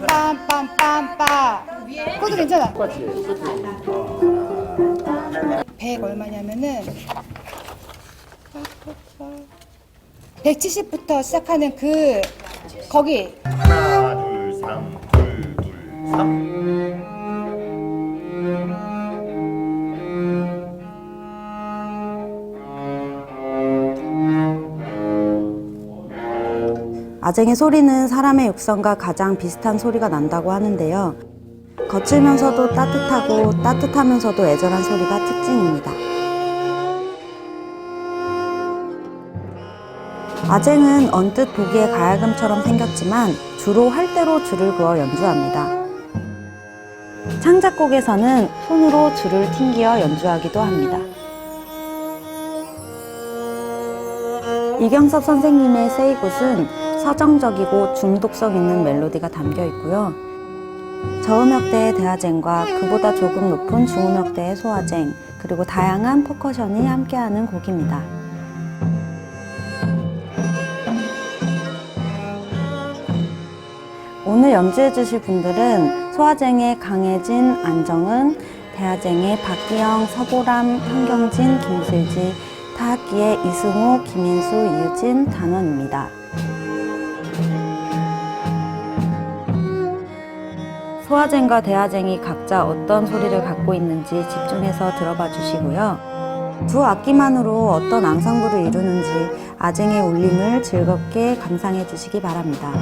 빰빰빰빰빰. 그것도 괜찮아. 똑같이 100 얼마냐면은 170부터 시작하는 그 거기. 하나 둘 삼 둘 둘 삼 아쟁이 소리는 사람의 육성과 가장 비슷한 소리가 난다고 하는데요. 거칠면서도 따뜻하고 따뜻하면서도 애절한 소리가 특징입니다. 아쟁은 언뜻 보기에 가야금처럼 생겼지만 주로 활대로 줄을 그어 연주합니다. 창작곡에서는 손으로 줄을 튕기어 연주하기도 합니다. 이경섭 선생님의 세이굿은 서정적이고 중독성 있는 멜로디가 담겨 있고요. 저음역대의 대하쟁과 그보다 조금 높은 중음역대의 소하쟁, 그리고 다양한 퍼커션이 함께하는 곡입니다. 오늘 연주해 주실 분들은 소하쟁의 강혜진, 안정은, 대하쟁의 박기영, 서보람, 현경진, 김슬지, 타악기의 이승우, 김인수, 이유진, 단원입니다. 소하쟁과 대하쟁이 각자 어떤 소리를 갖고 있는지 집중해서 들어봐 주시고요. 두 악기만으로 어떤 앙상블을 이루는지 아쟁의 울림을 즐겁게 감상해 주시기 바랍니다.